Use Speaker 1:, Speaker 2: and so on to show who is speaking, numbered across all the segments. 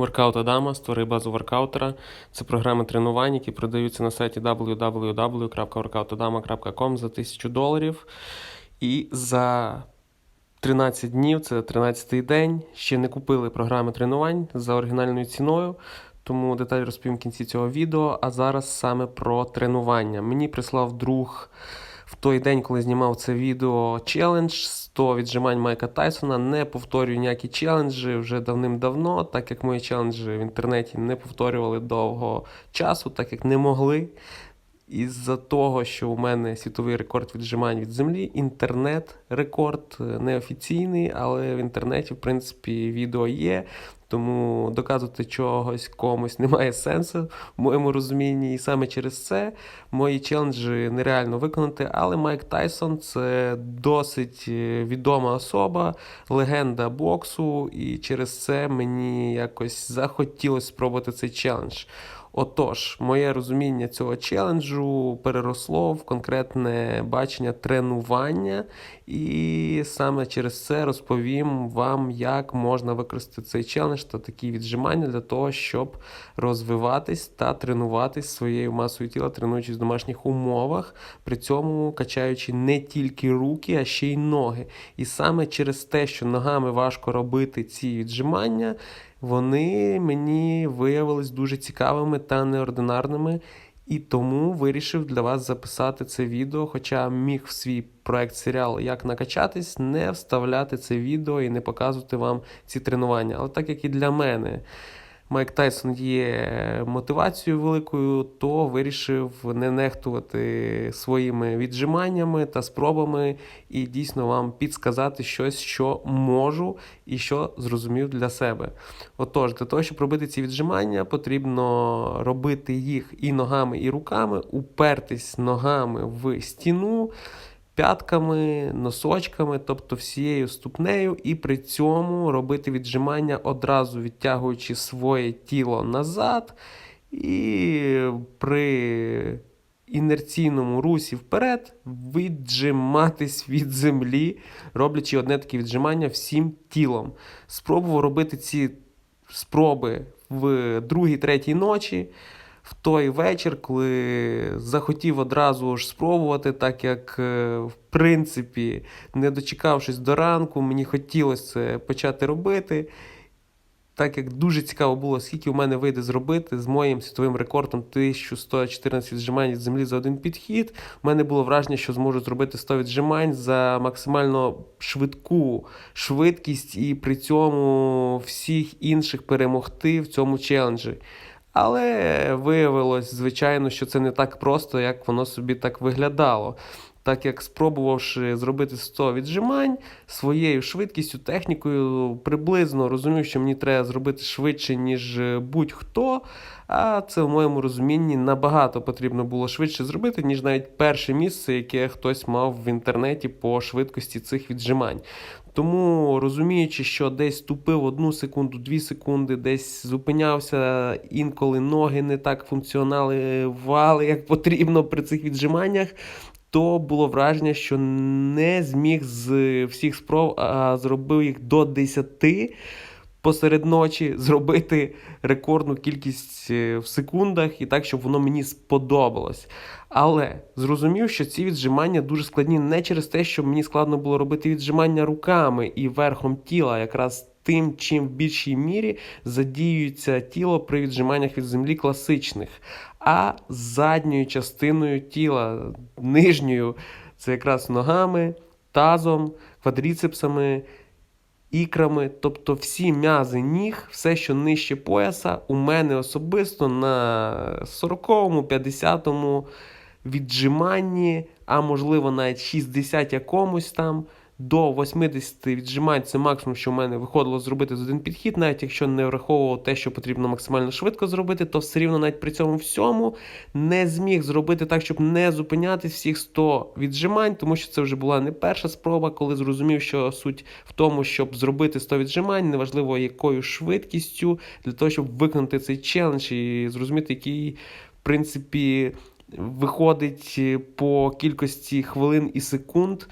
Speaker 1: Воркаут Адама, створи базу воркаутера. Це програми тренувань, які продаються на сайті www.workoutadama.com за 1000 доларів. І за 13 днів, це 13-й день, ще не купили програми тренувань за оригінальною ціною. Тому деталі розповім в кінці цього відео. А зараз саме про тренування. Мені прислав друг той день, коли знімав це відео, челендж 100 віджимань Майка Тайсона. Не повторюю ніякі челенджі вже давним-давно, так як мої челенджі в інтернеті не повторювали довго часу, так як не могли. Із-за того, що у мене світовий рекорд віджимань від землі, інтернет-рекорд е, неофіційний, але в інтернеті, в принципі, відео є. Тому доказувати чогось комусь немає сенсу в моєму розумінні. І саме через це мої челенджі нереально виконати. Але Майк Тайсон це досить е, відома особа, легенда боксу, і через це мені якось захотілося спробувати цей челендж. Отож, моє розуміння цього челенджу переросло в конкретне бачення тренування, і саме через це розповім вам, як можна використати цей челендж та такі віджимання для того, щоб розвиватись та тренуватись своєю масою тіла, тренуючись в домашніх умовах, при цьому качаючи не тільки руки, а ще й ноги. І саме через те, що ногами важко робити ці віджимання вони мені виявились дуже цікавими та неординарними. І тому вирішив для вас записати це відео, хоча міг в свій проект серіал Як накачатись, не вставляти це відео і не показувати вам ці тренування. Але так як і для мене Майк Тайсон є мотивацією великою, то вирішив не нехтувати своїми віджиманнями та спробами і дійсно вам підсказати щось, що можу і що зрозумів для себе. Отож, для того, щоб робити ці віджимання, потрібно робити їх і ногами, і руками, упертись ногами в стіну п'ятками, носочками, тобто всією ступнею, і при цьому робити віджимання одразу відтягуючи своє тіло назад. І при інерційному русі вперед віджиматись від землі, роблячи одне таке віджимання всім тілом. Спробував робити ці спроби в другій, третій ночі в той вечір, коли захотів одразу ж спробувати, так як, е, в принципі, не дочекавшись до ранку, мені хотілося почати робити. Так як дуже цікаво було, скільки у мене вийде зробити з моїм світовим рекордом 1114 віджимань від землі за один підхід. У мене було враження, що зможу зробити 100 віджимань за максимально швидку швидкість і при цьому всіх інших перемогти в цьому челенджі. Але виявилось, звичайно, що це не так просто, як воно собі так виглядало. Так як спробувавши зробити 100 віджимань своєю швидкістю, технікою, приблизно розумів, що мені треба зробити швидше, ніж будь-хто. А це в моєму розумінні набагато потрібно було швидше зробити, ніж навіть перше місце, яке хтось мав в інтернеті по швидкості цих віджимань. Тому розуміючи, що десь тупив одну секунду, дві секунди, десь зупинявся, інколи ноги не так функціонували, як потрібно при цих віджиманнях, то було враження, що не зміг з всіх спроб, а зробив їх до 10 посеред ночі зробити рекордну кількість е, в секундах і так, щоб воно мені сподобалось. Але зрозумів, що ці віджимання дуже складні не через те, що мені складно було робити віджимання руками і верхом тіла, якраз тим, чим в більшій мірі задіюється тіло при віджиманнях від землі класичних, а задньою частиною тіла, нижньою, це якраз ногами, тазом, квадріцепсами ікрами, тобто всі м'язи ніг, все, що нижче пояса, у мене особисто на 40-му, 50-му віджиманні, а можливо навіть 60 якомусь там до 80 віджимань це максимум, що в мене виходило зробити з один підхід, навіть якщо не враховував те, що потрібно максимально швидко зробити, то все рівно навіть при цьому всьому не зміг зробити так, щоб не зупинятись всіх 100 віджимань, тому що це вже була не перша спроба, коли зрозумів, що суть в тому, щоб зробити 100 віджимань, неважливо якою швидкістю, для того, щоб виконати цей челендж і зрозуміти, який, в принципі, виходить по кількості хвилин і секунд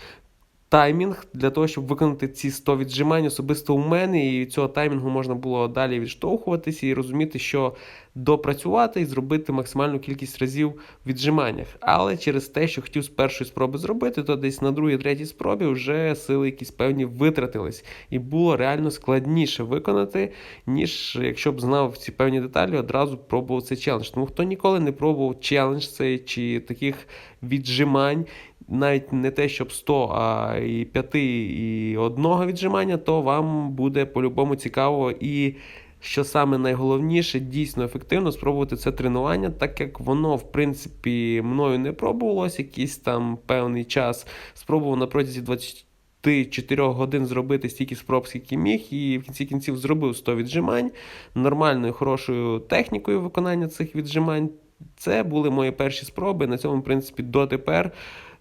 Speaker 1: таймінг для того, щоб виконати ці 100 віджимань особисто у мене, і цього таймінгу можна було далі відштовхуватися і розуміти, що допрацювати і зробити максимальну кількість разів в віджиманнях. Але через те, що хотів з першої спроби зробити, то десь на другій, третій спробі вже сили якісь певні витратились, і було реально складніше виконати, ніж якщо б знав ці певні деталі, одразу пробував цей челендж. Тому хто ніколи не пробував челендж цей чи таких віджимань навіть не те, щоб 100, а і 5, і одного віджимання, то вам буде по-любому цікаво і. Що саме найголовніше, дійсно ефективно спробувати це тренування, так як воно, в принципі, мною не пробувалось якийсь там певний час. Спробував на протязі 24 годин зробити стільки спроб, скільки міг, і в кінці кінців зробив 100 віджимань нормальною, хорошою технікою виконання цих віджимань. Це були мої перші спроби. На цьому, в принципі, дотепер.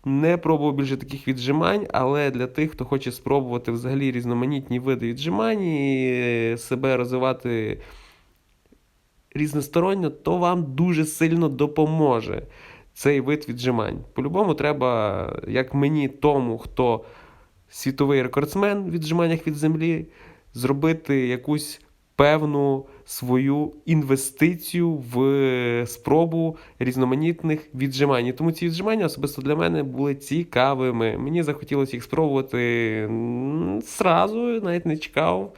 Speaker 1: Не пробував більше таких віджимань, але для тих, хто хоче спробувати взагалі різноманітні види віджимань і себе розвивати різносторонньо, то вам дуже сильно допоможе цей вид віджимань. По-любому, треба, як мені, тому, хто світовий рекордсмен в віджиманнях від землі, зробити якусь певну свою інвестицію в спробу різноманітних віджимань. І Тому ці віджимання особисто для мене були цікавими. Мені захотілося їх спробувати зразу, навіть не чекав.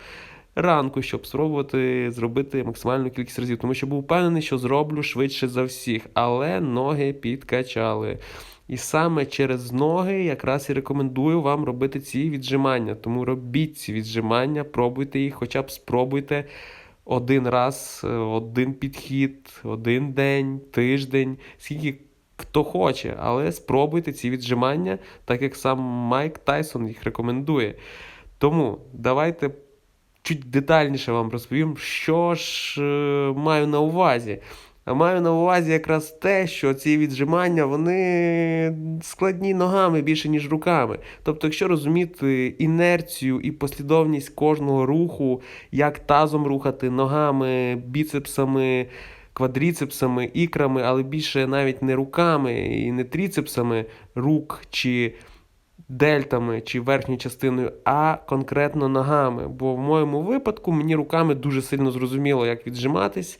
Speaker 1: Ранку, щоб спробувати зробити максимальну кількість разів, тому що був впевнений, що зроблю швидше за всіх, але ноги підкачали. І саме через ноги якраз і рекомендую вам робити ці віджимання. Тому робіть ці віджимання, пробуйте їх, хоча б спробуйте один раз, е, один підхід, один день, тиждень, скільки хто хоче, але спробуйте ці віджимання, так як сам Майк Тайсон їх рекомендує. Тому давайте чуть детальніше вам розповім, що ж е, маю на увазі. А маю на увазі якраз те, що ці віджимання вони складні ногами більше, ніж руками. Тобто, якщо розуміти інерцію і послідовність кожного руху, як тазом рухати ногами, біцепсами, квадріцепсами, ікрами, але більше навіть не руками і не тріцепсами рук чи дельтами чи верхньою частиною, а конкретно ногами. Бо в моєму випадку мені руками дуже сильно зрозуміло, як віджиматись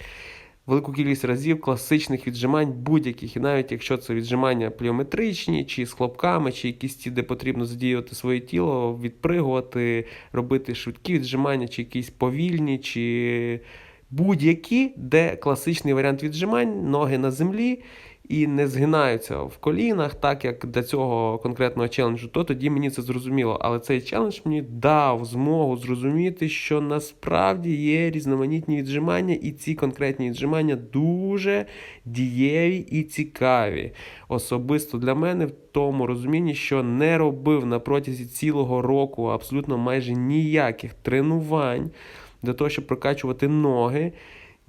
Speaker 1: велику кількість разів класичних віджимань будь-яких. І навіть якщо це віджимання пліометричні, чи з хлопками, чи якісь ті, де потрібно задіювати своє тіло, відпригувати, робити швидкі віджимання, чи якісь повільні, чи будь-які, де класичний варіант віджимань, ноги на землі і не згинаються в колінах, так як для цього конкретного челенджу, то тоді мені це зрозуміло. Але цей челендж мені дав змогу зрозуміти, що насправді є різноманітні віджимання, і ці конкретні віджимання дуже дієві і цікаві. Особисто для мене в тому розумінні, що не робив на протязі цілого року абсолютно майже ніяких тренувань для того, щоб прокачувати ноги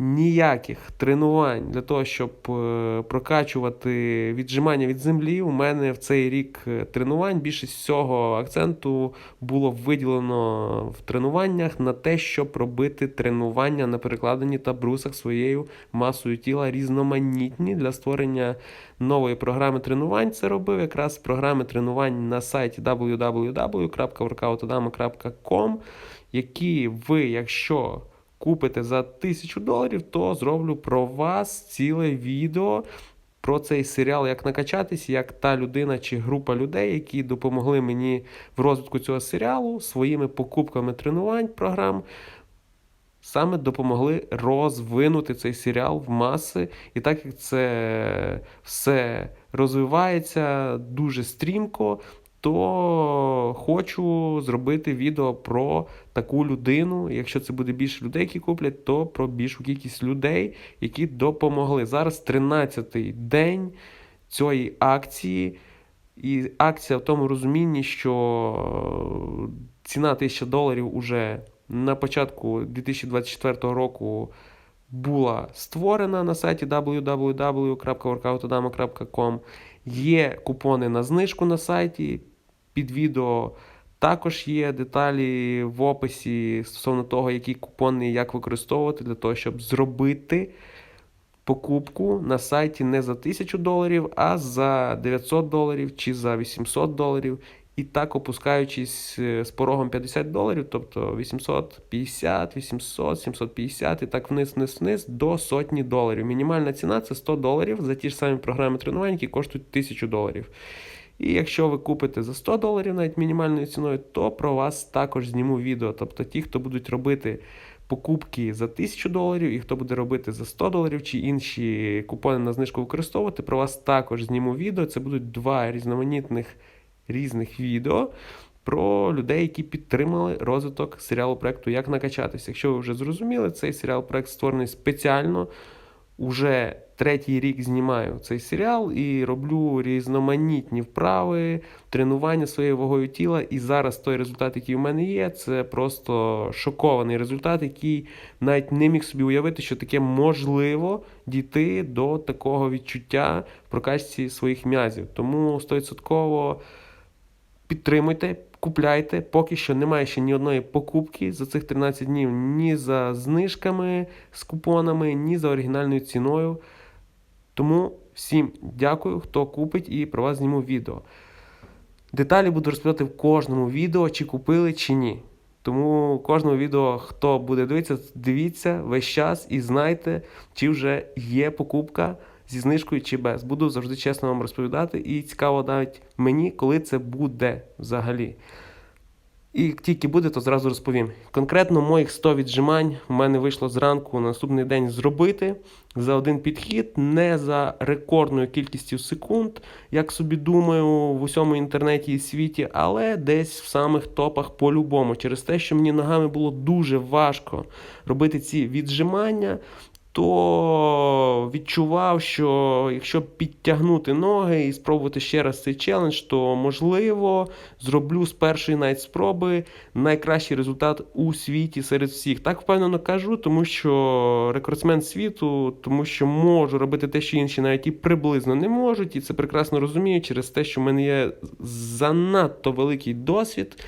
Speaker 1: ніяких тренувань для того, щоб е, прокачувати віджимання від землі. У мене в цей рік е, тренувань більшість всього акценту було виділено в тренуваннях на те, щоб робити тренування на перекладенні та брусах своєю масою тіла різноманітні для створення нової програми тренувань. Це робив якраз програми тренувань на сайті www.workoutodama.com, які ви, якщо купите за тисячу доларів, то зроблю про вас ціле відео. Про цей серіал, як накачатись, як та людина чи група людей, які допомогли мені в розвитку цього серіалу своїми покупками тренувань програм, саме допомогли розвинути цей серіал в маси. І так як це все розвивається дуже стрімко, то хочу зробити відео про таку людину. Якщо це буде більше людей, які куплять, то про більшу кількість людей, які допомогли. Зараз 13-й день цієї акції. І акція в тому розумінні, що ціна 1000 доларів уже на початку 2024 року була створена на сайті www.workoutodama.com. Є купони на знижку на сайті. Під відео також є деталі в описі стосовно того, які купони і як використовувати для того, щоб зробити покупку на сайті не за 1000 доларів, а за 900 доларів чи за 800 доларів. і так опускаючись е, з порогом 50 доларів, тобто 850, 800, 750 і так вниз, вниз, вниз до сотні доларів. Мінімальна ціна це 100 доларів за ті ж самі програми тренувань, які коштують 1000 доларів. І якщо ви купите за 100 доларів навіть мінімальною ціною, то про вас також зніму відео. Тобто ті, хто будуть робити покупки за 1000 доларів, і хто буде робити за 100 доларів чи інші купони на знижку використовувати, про вас також зніму відео. Це будуть два різноманітних різних відео. Про людей, які підтримали розвиток серіалу проекту Як накачатися. Якщо ви вже зрозуміли, цей серіал проект створений спеціально. Уже третій рік знімаю цей серіал і роблю різноманітні вправи, тренування своєю вагою тіла. І зараз той результат, який в мене є, це просто шокований результат, який навіть не міг собі уявити, що таке можливо дійти до такого відчуття в прокачці своїх м'язів. Тому 100% підтримуйте. Купляйте, поки що немає ще ні одної покупки за цих 13 днів ні за знижками з купонами, ні за оригінальною ціною. Тому всім дякую, хто купить і про вас зніму відео. Деталі буду розповідати в кожному відео, чи купили, чи ні. Тому кожному відео, хто буде дивитися, дивіться весь час і знайте, чи вже є покупка зі знижкою чи без. Буду завжди чесно вам розповідати. І цікаво навіть мені, коли це буде взагалі. І тільки буде, то зразу розповім. Конкретно моїх 100 віджимань у мене вийшло зранку на наступний день зробити за один підхід, не за рекордною кількістю секунд, як собі думаю, в усьому інтернеті і світі, але десь в самих топах по-любому. Через те, що мені ногами було дуже важко робити ці віджимання, то відчував, що якщо підтягнути ноги і спробувати ще раз цей челендж, то можливо зроблю з першої навіть спроби найкращий результат у світі серед всіх. Так впевнено кажу, тому що рекордсмен світу, тому що можу робити те, що інші навіть і приблизно не можуть, і це прекрасно розумію через те, що в мене є занадто великий досвід.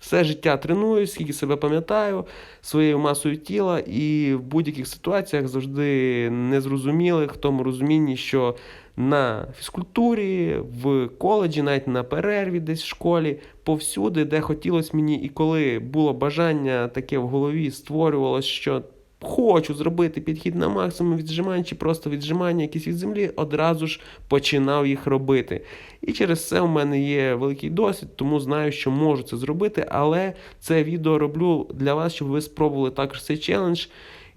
Speaker 1: Все життя тренуюсь, скільки себе пам'ятаю, своєю масою тіла, і в будь-яких ситуаціях завжди незрозумілих в тому розумінні, що на фізкультурі, в коледжі, навіть на перерві, десь в школі, повсюди, де хотілося мені, і коли було бажання таке в голові, створювалося, що хочу зробити підхід на максимум віджимань чи просто віджимання якісь від землі, одразу ж починав їх робити. І через це у мене є великий досвід, тому знаю, що можу це зробити. Але це відео роблю для вас, щоб ви спробували також цей челендж.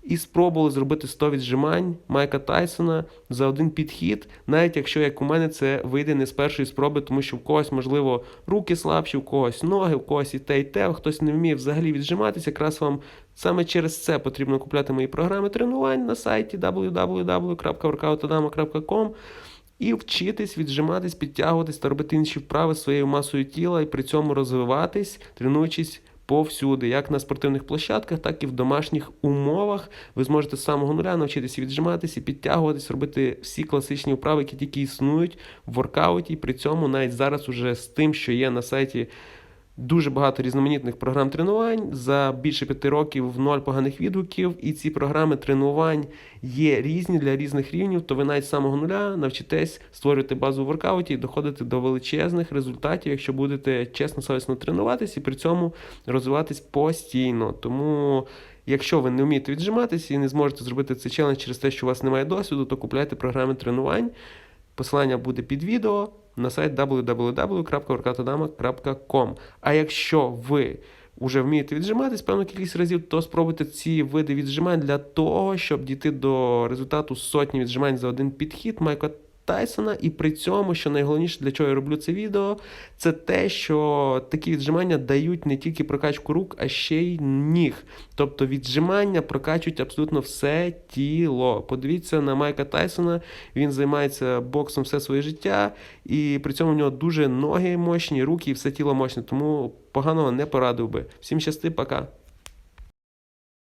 Speaker 1: І спробували зробити 100 віджимань Майка Тайсона за один підхід, навіть якщо як у мене це вийде не з першої спроби, тому що в когось, можливо, руки слабші, в когось ноги, в когось і те, і те, хтось не вміє взагалі віджиматися. Якраз вам саме через це потрібно купляти мої програми тренувань на сайті www.workoutadama.com і вчитись віджиматись, підтягуватись та робити інші вправи своєю масою тіла і при цьому розвиватись, тренуючись повсюди, як на спортивних площадках, так і в домашніх умовах. Ви зможете з самого нуля навчитися віджиматися, підтягуватись, робити всі класичні вправи, які тільки існують в воркауті. При цьому навіть зараз уже з тим, що є на сайті. Дуже багато різноманітних програм тренувань за більше п'яти років ноль поганих відгуків, і ці програми тренувань є різні для різних рівнів. То ви навіть з самого нуля навчитесь створювати базу в воркауті і доходити до величезних результатів, якщо будете чесно совісно тренуватись і при цьому розвиватись постійно. Тому. Якщо ви не вмієте віджиматися і не зможете зробити цей челендж через те, що у вас немає досвіду, то купляйте програми тренувань. Посилання буде під відео на сайт www.workoutadama.com. А якщо ви вже вмієте віджиматись певну кількість разів, то спробуйте ці види віджимань для того, щоб дійти до результату сотні віджимань за один підхід. Майко Тайсона, і при цьому, що найголовніше, для чого я роблю це відео, це те, що такі віджимання дають не тільки прокачку рук, а ще й ніг. Тобто віджимання прокачують абсолютно все тіло. Подивіться на Майка Тайсона, він займається боксом все своє життя, і при цьому в нього дуже ноги мощні, руки і все тіло мощне. Тому поганого не порадив би. Всім щасти, пока.